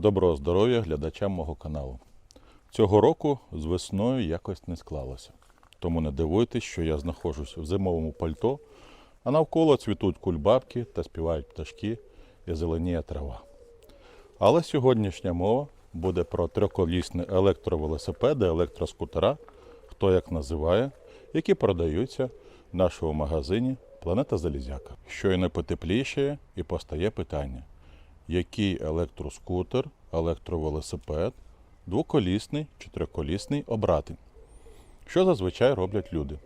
Доброго здоров'я глядачам мого каналу. Цього року з весною якось не склалося. Тому не дивуйтесь, що я знаходжусь в зимовому пальто, а навколо цвітуть кульбабки та співають пташки і зеленіє трава. Але сьогоднішня мова буде про трьохколісні електровелосипеди, електроскутера, хто як називає, які продаються в нашому магазині Планета Залізяка. Щойно потепліше і постає питання, який електроскутер, електровелосипед, двоколісний чи триколісний обрати. Що зазвичай роблять люди?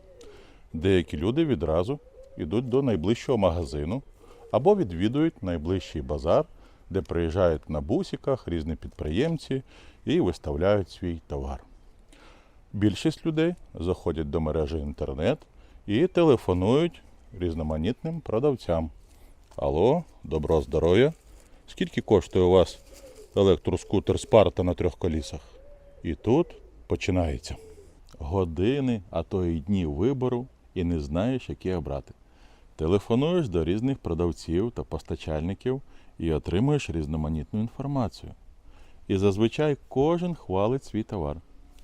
Деякі люди відразу йдуть до найближчого магазину або відвідують найближчий базар, де приїжджають на бусиках різні підприємці і виставляють свій товар. Більшість людей заходять до мережі інтернет і телефонують різноманітним продавцям. Алло, доброго здоров'я. Скільки коштує у вас електроскутер Спарта на трьох колісах? І тут починається. Години, а то й дні вибору, і не знаєш, які обрати. Телефонуєш до різних продавців та постачальників і отримуєш різноманітну інформацію. І зазвичай кожен хвалить свій товар.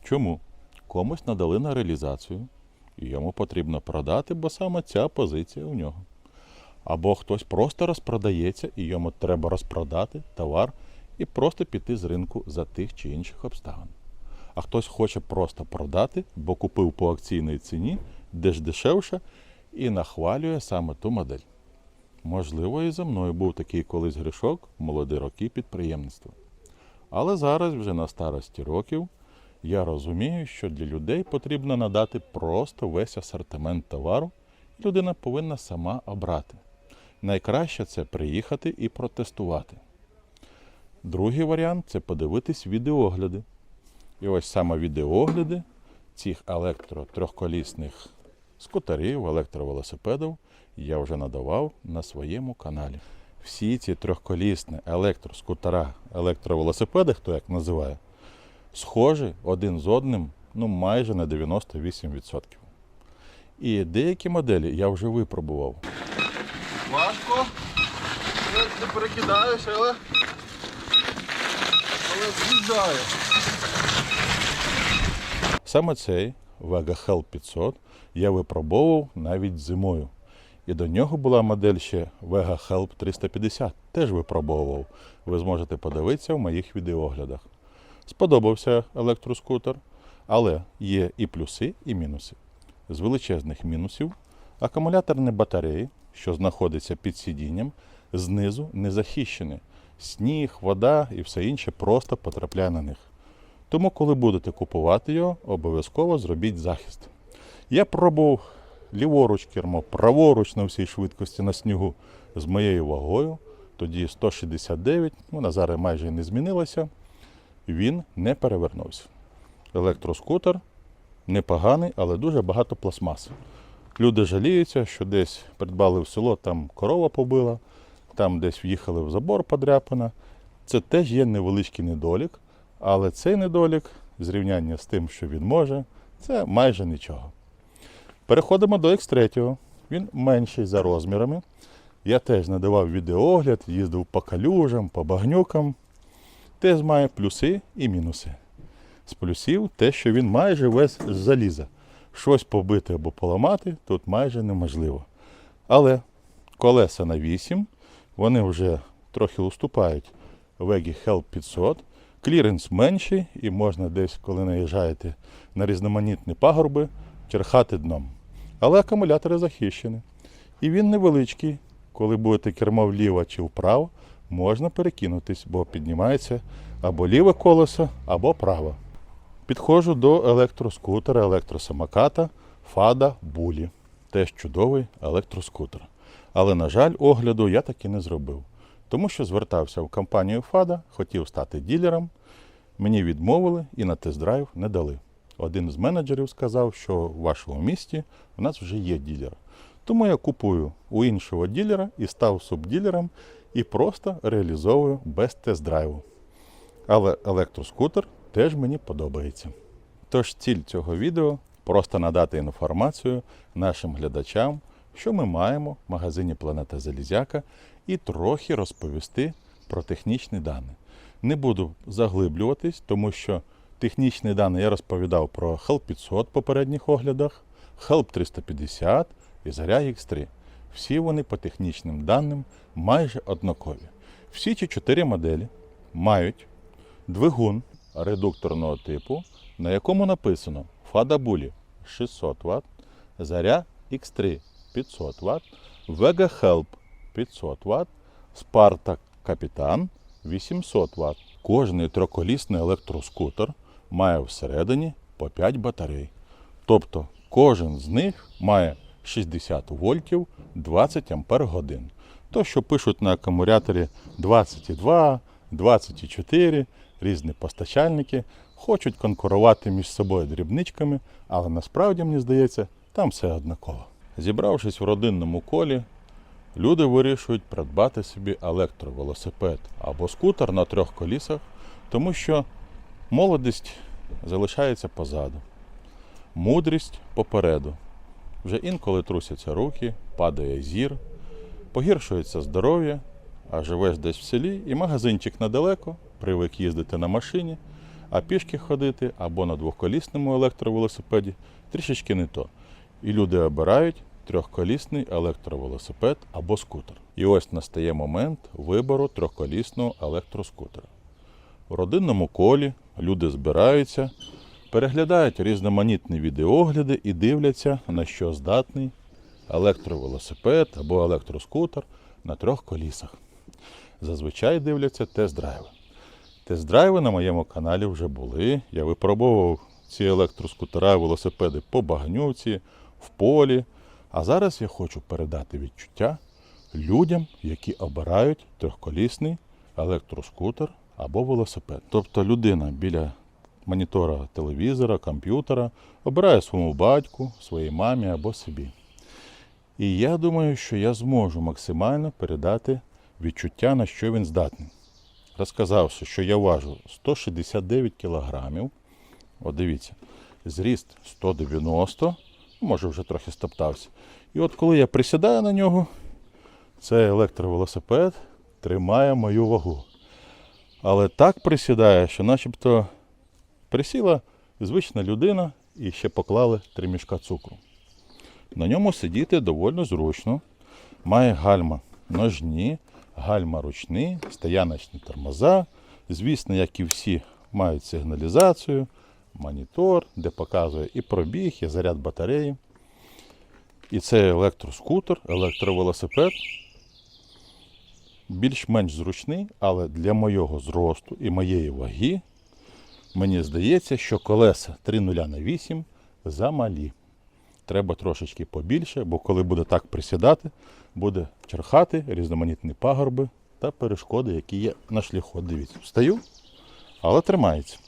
Чому? Комусь надали на реалізацію, і йому потрібно продати, бо саме ця позиція у нього. Або хтось просто розпродається, і йому треба розпродати товар і просто піти з ринку за тих чи інших обставин. А хтось хоче просто продати, бо купив по акційній ціні, де ж дешевше, і нахвалює саме ту модель. Можливо, і за мною був такий колись грішок молоді роки підприємництва. Але зараз, вже на старості років, я розумію, що для людей потрібно надати просто весь асортимент товару, і людина повинна сама обрати. Найкраще це приїхати і протестувати. Другий варіант це подивитись відеогляди. І ось саме відеогляди цих електро-трьохколісних скутерів, електровелосипедів я вже надавав на своєму каналі. Всі ці трьохколісні електроскутера, електровелосипеди, хто як називає, схожі один з одним ну, майже на 98%. І деякі моделі я вже випробував. Важко. Я не перекидаюся, але. Але з'їжджаю. Саме цей Vega Hell 500 я випробовував навіть зимою. І до нього була модель ще Vega Help 350. Теж випробовував. Ви зможете подивитися в моїх відеоглядах. Сподобався електроскутер, але є і плюси, і мінуси. З величезних мінусів акумуляторні батареї, що знаходяться під сидінням, знизу не захищені. Сніг, вода і все інше просто потрапляє на них. Тому, коли будете купувати його, обов'язково зробіть захист. Я пробував ліворуч кермо, праворуч на всій швидкості на снігу з моєю вагою. Тоді 169, ну, на зараз майже не змінилося. Він не перевернувся. Електроскутер непоганий, але дуже багато пластмаси. Люди жаліються, що десь придбали в село, там корова побила, там десь в'їхали в забор подряпана. Це теж є невеличкий недолік, але цей недолік, в зрівнянні з тим, що він може, це майже нічого. Переходимо до X3. Він менший за розмірами. Я теж надавав відеогляд, їздив по калюжам, по багнюкам. Теж має плюси і мінуси. З плюсів те, що він майже весь з заліза. Щось побити або поламати тут майже неможливо. Але колеса на 8, вони вже трохи уступають Вегі Hell 500. Кліренс менший і можна десь, коли наїжджаєте на різноманітні пагорби, черхати дном. Але акумулятори захищені. І він невеличкий. Коли будете кермо вліво чи вправо, можна перекинутись, бо піднімається або ліве колесо, або право. Підходжу до електроскутера, електросамоката Фада Булі. Теж чудовий електроскутер. Але, на жаль, огляду я таки не зробив. Тому що звертався в компанію Фада, хотів стати ділером. Мені відмовили і на тест-драйв не дали. Один з менеджерів сказав, що в вашому місті у нас вже є ділер. Тому я купую у іншого ділера і став субділером і просто реалізовую без тест-драйву. Але електроскутер теж мені подобається. Тож ціль цього відео просто надати інформацію нашим глядачам, що ми маємо в магазині Планета Залізяка, і трохи розповісти про технічні дані. Не буду заглиблюватись, тому що технічні дані я розповідав про HELP 500 в попередніх оглядах, HELP 350 і Заря X3. Всі вони по технічним даним майже однакові. Всі ці чотири моделі мають двигун редукторного типу, на якому написано Bully 600 Вт, Заря X3 500 Вт, Vega Help 500 Вт, Sparta Капітан 800 Вт. Кожний трьохколісний електроскутер має всередині по 5 батарей. Тобто кожен з них має 60 вольтів 20 ампер годин. То, що пишуть на акумуляторі 22, 24, різні постачальники, хочуть конкурувати між собою дрібничками, але насправді, мені здається, там все однаково. Зібравшись в родинному колі, люди вирішують придбати собі електровелосипед або скутер на трьох колісах, тому що молодість залишається позаду, мудрість попереду. Вже інколи трусяться руки, падає зір, погіршується здоров'я, а живеш десь в селі і магазинчик недалеко, привик їздити на машині, а пішки ходити або на двохколісному електровелосипеді трішечки не то. І люди обирають трьохколісний електровелосипед або скутер. І ось настає момент вибору трьохколісного електроскутера. У родинному колі люди збираються, переглядають різноманітні відеогляди і дивляться, на що здатний електровелосипед або електроскутер на трьох колісах. Зазвичай дивляться тест-драйви. Тест-драйви на моєму каналі вже були. Я випробовував ці електроскутера, велосипеди по багнюці, в полі. А зараз я хочу передати відчуття людям, які обирають трьохколісний електроскутер або велосипед. Тобто людина біля монітора телевізора, комп'ютера обирає своєму батьку, своїй мамі або собі. І я думаю, що я зможу максимально передати відчуття, на що він здатний. Розказавши, що я важу 169 кілограмів. От дивіться, зріст 190, може вже трохи стоптався. І от коли я присідаю на нього, цей електровелосипед тримає мою вагу. Але так присідає, що начебто присіла звична людина і ще поклали три мішка цукру. На ньому сидіти доволі зручно. Має гальма ножні, гальма ручні, стояночні тормоза. Звісно, як і всі, мають сигналізацію, монітор, де показує і пробіг, і заряд батареї. І це електроскутер, електровелосипед. Більш-менш зручний, але для моєго зросту і моєї ваги мені здається, що колеса 3.0 на 8 замалі. Треба трошечки побільше, бо коли буде так присідати, буде черхати різноманітні пагорби та перешкоди, які є на шляху. Дивіться, встаю, але тримається.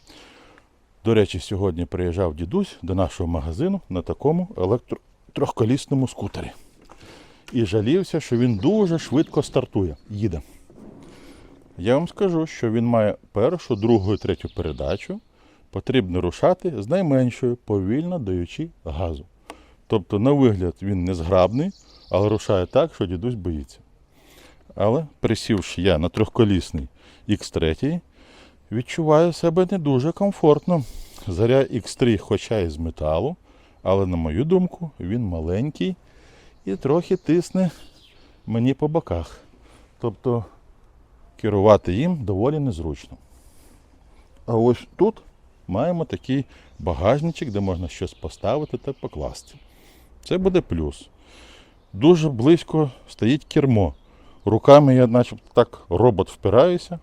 До речі, сьогодні приїжджав дідусь до нашого магазину на такому електротрьохколісному скутері. І жалівся, що він дуже швидко стартує, їде. Я вам скажу, що він має першу, другу і третю передачу. Потрібно рушати з найменшою, повільно даючи газу. Тобто, на вигляд він не зграбний, але рушає так, що дідусь боїться. Але присівши я на трьохколісний X3, відчуваю себе не дуже комфортно. Заря X3, хоча і з металу, але, на мою думку, він маленький і трохи тисне мені по боках. Тобто керувати їм доволі незручно. А ось тут маємо такий багажничок, де можна щось поставити та покласти. Це буде плюс. Дуже близько стоїть кермо. Руками я начебто так робот впираюся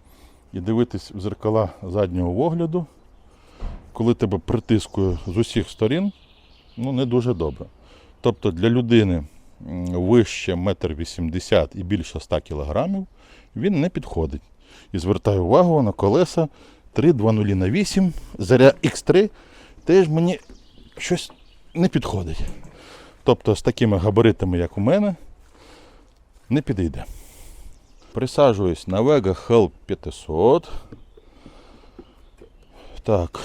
і дивитись в зеркала заднього огляду, коли тебе притискує з усіх сторін, ну не дуже добре. Тобто для людини вище 1,80 м і більше 100 кг він не підходить. І звертаю увагу на колеса 3,20 на 8, заря X3 теж мені щось не підходить. Тобто з такими габаритами, як у мене, не підійде. Присаджуюсь на Vega Help 500. Так,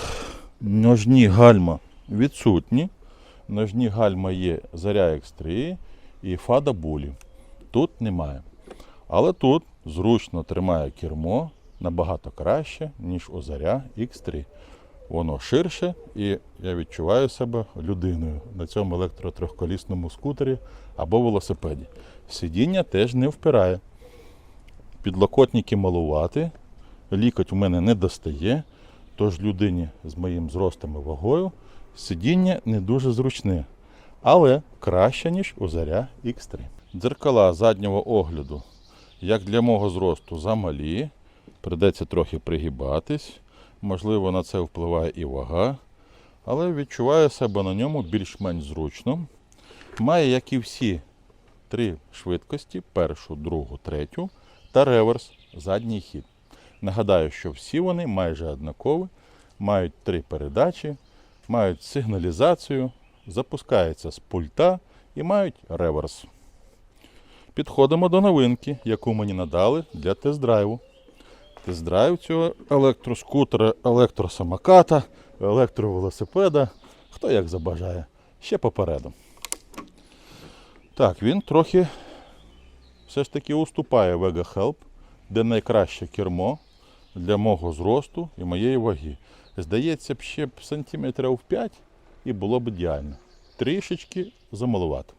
ножні гальма відсутні. Ножні гальма є Заря X3 і Fada Bully. Тут немає. Але тут зручно тримає кермо, набагато краще, ніж у Заря X3. Воно ширше і я відчуваю себе людиною на цьому електротрьохколісному скутері або велосипеді. Сидіння теж не впирає. Підлокотники малувати, лікоть у мене не достає, тож людині з моїм зростом і вагою сидіння не дуже зручне, але краще, ніж у Заря X3. Дзеркала заднього огляду, як для мого зросту, замалі. Придеться трохи пригибатись. Можливо, на це впливає і вага, але відчуваю себе на ньому більш-менш зручно. Має, як і всі, три швидкості: першу, другу, третю та реверс задній хід. Нагадаю, що всі вони майже однакові, мають три передачі, мають сигналізацію, запускаються з пульта і мають реверс. Підходимо до новинки, яку мені надали для тест-драйву. Тест-драйв цього електроскутера, електросамоката, електровелосипеда, хто як забажає, ще попереду. Так, він трохи все ж таки уступає Vega Help, де найкраще кермо для мого зросту і моєї ваги. Здається б, ще б сантиметрів 5 і було б ідеально. Трішечки замалувати.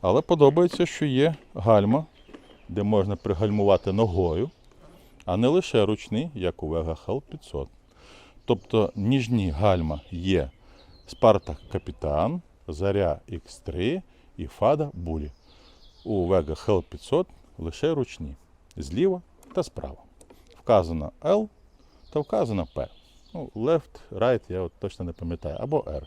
Але подобається, що є гальма, де можна пригальмувати ногою, а не лише ручний, як у Vega Help 500. Тобто ніжні гальма є Spartak Капітан, Заря X3 і Fada Bully. У Vega Help 500 лише ручні, зліва та справа. Вказано L та вказано P. Ну, left, right, я от точно не пам'ятаю, або R.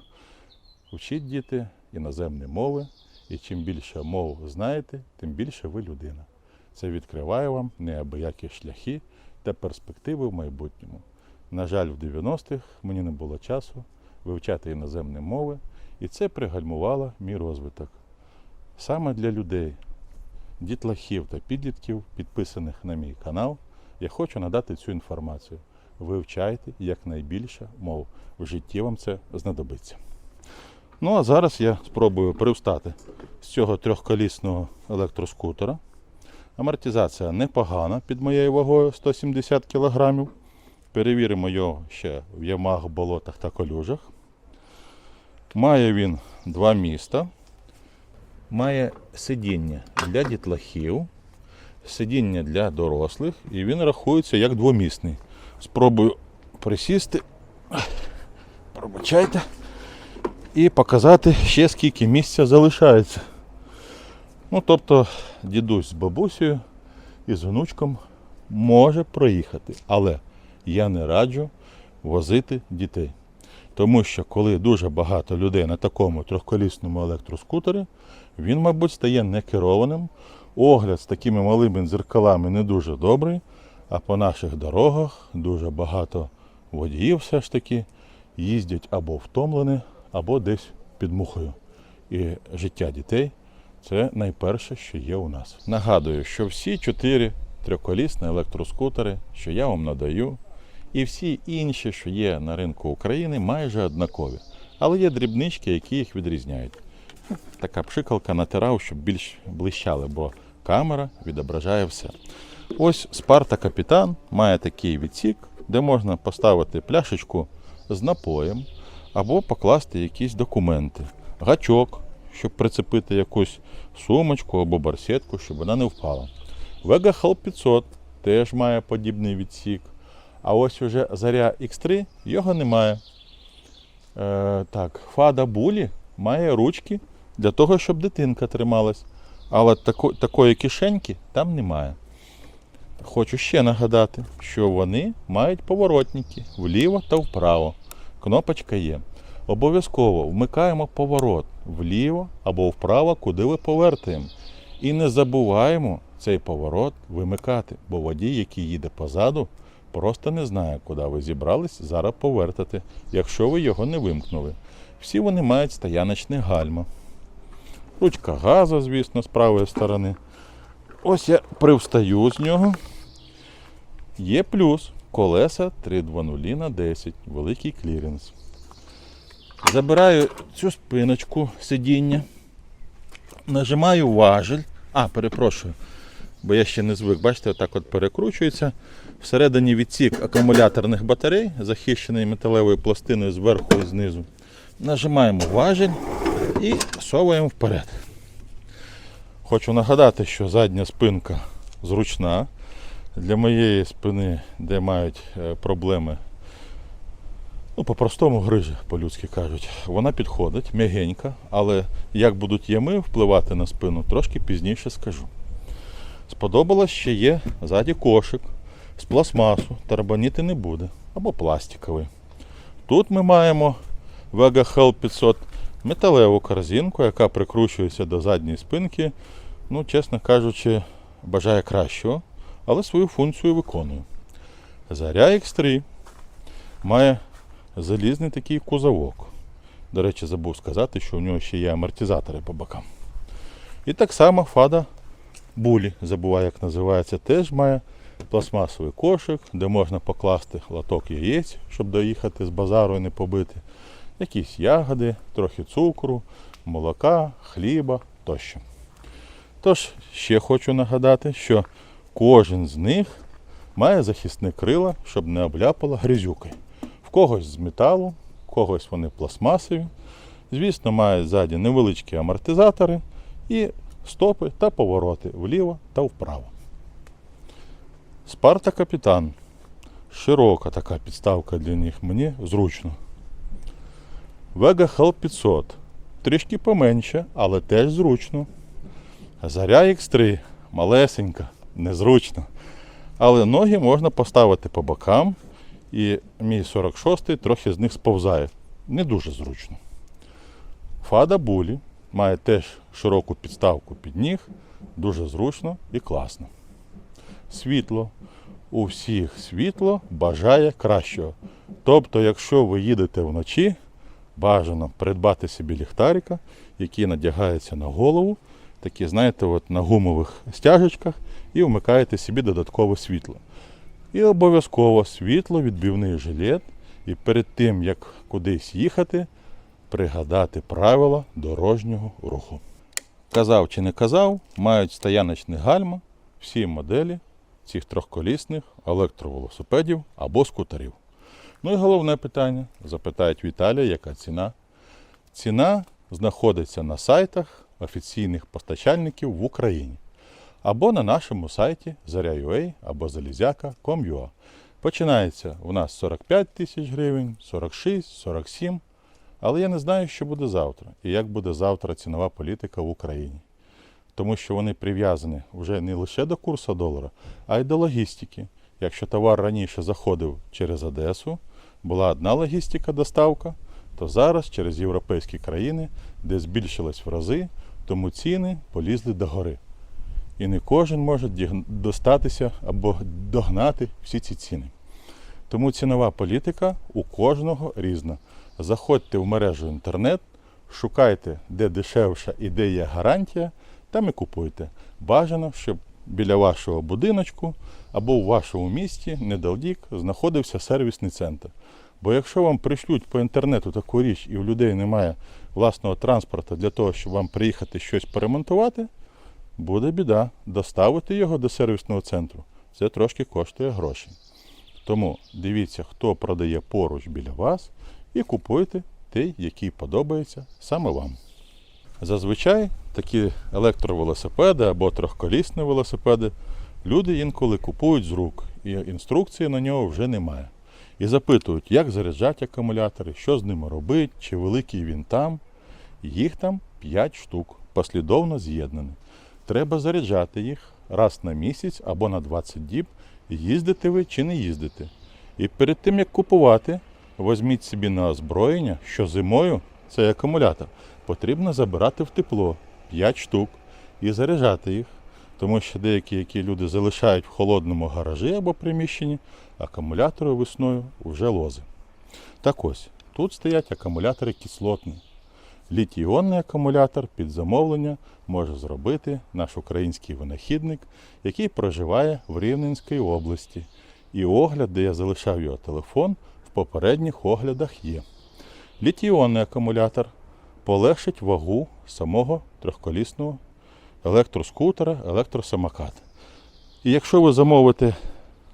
Вчіть діти іноземні мови, і чим більше мов знаєте, тим більше ви людина. Це відкриває вам неабиякі шляхи та перспективи в майбутньому. На жаль, в 90-х мені не було часу вивчати іноземні мови, і це пригальмувало мій розвиток. Саме для людей, дітлахів та підлітків, підписаних на мій канал, я хочу надати цю інформацію. Вивчайте якнайбільше мов. В житті вам це знадобиться. Ну а зараз я спробую привстати з цього трьохколісного електроскутера. Амортизація непогана під моєю вагою 170 кг. Перевіримо його ще в ямах, болотах та колюжах. Має він два міста. Має сидіння для дітлахів, сидіння для дорослих, і він рахується як двомісний. Спробую присісти. Пробачайте. І показати ще скільки місця залишається. Ну, тобто, дідусь з бабусею і з внучком може проїхати. Але я не раджу возити дітей. Тому що коли дуже багато людей на такому трьохколісному електроскутері, він, мабуть, стає некерованим. Огляд з такими малими дзеркалами не дуже добрий, а по наших дорогах дуже багато водіїв все ж таки їздять або втомлені, або десь під мухою. І життя дітей це найперше, що є у нас. Нагадую, що всі чотири трьохколісні електроскутери, що я вам надаю, і всі інші, що є на ринку України, майже однакові. Але є дрібнички, які їх відрізняють. Така пшикалка натирав, щоб більш блищали, бо камера відображає все. Ось Спарта Капітан має такий відсік, де можна поставити пляшечку з напоєм або покласти якісь документи, гачок, щоб прицепити якусь сумочку або барсетку, щоб вона не впала. Vega Help 500 теж має подібний відсік. А ось уже Заря X3 його немає. Е, так, Фада Булі має ручки для того, щоб дитинка трималась. Але тако, такої кишеньки там немає. Хочу ще нагадати, що вони мають поворотники вліво та вправо. Кнопочка є. Обов'язково вмикаємо поворот вліво або вправо, куди ви повертаємо. І не забуваємо цей поворот вимикати, бо водій, який їде позаду, просто не знає, куди ви зібрались зараз повертати, якщо ви його не вимкнули. Всі вони мають стояночне гальма. Ручка газу, звісно, з правої сторони. Ось я привстаю з нього. Є плюс. Колеса 320 на 10. Великий кліренс. Забираю цю спиночку сидіння. Нажимаю важель. А, перепрошую. бо я ще не звик. Бачите, отак от перекручується. Всередині відсік акумуляторних батарей, захищений металевою пластиною зверху і знизу. Нажимаємо важіль і совуємо вперед. Хочу нагадати, що задня спинка зручна. Для моєї спини, де мають е, проблеми, ну, по-простому грижа, по-людськи кажуть, вона підходить, м'ягенька, але як будуть ями впливати на спину, трошки пізніше скажу. Сподобалось, ще є ззаді кошик з пластмасу, тарабаніти не буде, або пластиковий. Тут ми маємо Vega Hell 500 металеву корзинку, яка прикручується до задньої спинки. Ну, чесно кажучи, бажає кращого, але свою функцію виконує. Заря X3 має залізний такий кузовок. До речі, забув сказати, що у нього ще є амортизатори по бокам. І так само фада булі, забуваю, як називається, теж має пластмасовий кошик, де можна покласти латок яєць, щоб доїхати з базару і не побити. Якісь ягоди, трохи цукру, молока, хліба тощо. Тож, ще хочу нагадати, що кожен з них має захисне крила, щоб не обляпало грязюкою. Когось з металу, когось вони пластмасові. Звісно, мають ззаді невеличкі амортизатори і стопи та повороти вліво та вправо. Спарта Капітан. Широка така підставка для них, мені зручно. Vega Hell 500. Трішки поменше, але теж зручно. Заря X3 малесенька, незручно. Але ноги можна поставити по бокам, і мій 46-й трохи з них сповзає. Не дуже зручно. Фада Булі має теж широку підставку під ніг, дуже зручно і класно. Світло. У всіх світло бажає кращого. Тобто, якщо ви їдете вночі, бажано придбати собі ліхтарика, який надягається на голову, такі, знаєте, от на гумових стяжечках, і вмикаєте собі додаткове світло. І обов'язково світло-відбивний жилет. І перед тим, як кудись їхати, пригадати правила дорожнього руху. Казав чи не казав, мають стояночні гальма всі моделі цих трьохколісних електровелосипедів або скутерів. Ну і головне питання: запитають Віталія, яка ціна. Ціна знаходиться на сайтах офіційних постачальників в Україні або на нашому сайті Заря.ua або Залізяка.com.ua. Починається у нас 45 тисяч гривень, 46, 47. Але я не знаю, що буде завтра і як буде завтра цінова політика в Україні. Тому що вони прив'язані вже не лише до курсу долара, а й до логістики. Якщо товар раніше заходив через Одесу, була одна логістика доставка, то зараз через європейські країни, де збільшилось в рази, тому ціни полізли догори. І не кожен може достатися або догнати всі ці ціни. Тому цінова політика у кожного різна. Заходьте в мережу інтернет, шукайте, де дешевша і де є гарантія, там і купуйте. Бажано, щоб біля вашого будиночку або у вашому місті недалік знаходився сервісний центр. Бо якщо вам пришлють по інтернету таку річ і у людей немає власного транспорту для того, щоб вам приїхати щось поремонтувати, буде біда. Доставити його до сервісного центру. Це трошки коштує грошей. Тому дивіться, хто продає поруч біля вас, і купуйте той, який подобається саме вам. Зазвичай такі електровелосипеди або трьохколісні велосипеди люди інколи купують з рук, і інструкції на нього вже немає. І запитують, як заряджати акумулятори, що з ними робити, чи великий він там. Їх там 5 штук, послідовно з'єднані. Треба заряджати їх раз на місяць або на 20 діб, їздите ви чи не їздите. І перед тим як купувати, візьміть собі на озброєння, що зимою цей акумулятор потрібно забирати в тепло 5 штук і заряджати їх. Тому що деякі, які люди залишають в холодному гаражі або приміщенні, акумулятори весною вже лози. Так ось, тут стоять акумулятори кислотні. Літій-іонний акумулятор під замовлення може зробити наш український винахідник, який проживає в Рівненській області. І огляд, де я залишав його телефон, в попередніх оглядах є. Літій-іонний акумулятор полегшить вагу самого трьохколісного електроскутера, електросамоката. І якщо ви замовите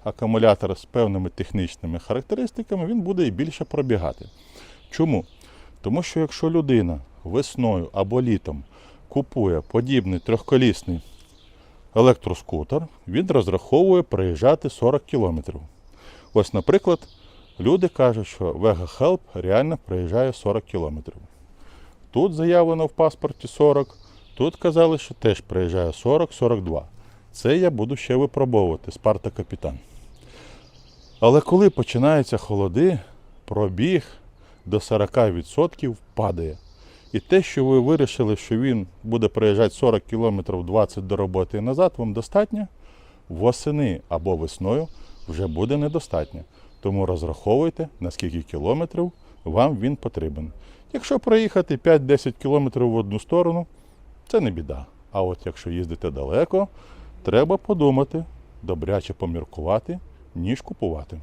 акумулятор з певними технічними характеристиками, він буде і більше пробігати. Чому? Тому що якщо людина весною або літом купує подібний трьохколісний електроскутер, він розраховує проїжджати 40 км. Ось, наприклад, люди кажуть, що Vega Help реально проїжджає 40 км. Тут заявлено в паспорті 40, тут казали, що теж проїжджає 40-42. Це я буду ще випробовувати Спарта Капітан. Але коли починаються холоди, пробіг до 40% падає. І те, що ви вирішили, що він буде проїжджати 40 км 20 до роботи і назад, вам достатньо. Восени або весною вже буде недостатньо. Тому розраховуйте, на скільки кілометрів вам він потрібен. Якщо проїхати 5-10 кілометрів в одну сторону, це не біда. А от якщо їздите далеко, треба подумати, добряче поміркувати, ніж купувати.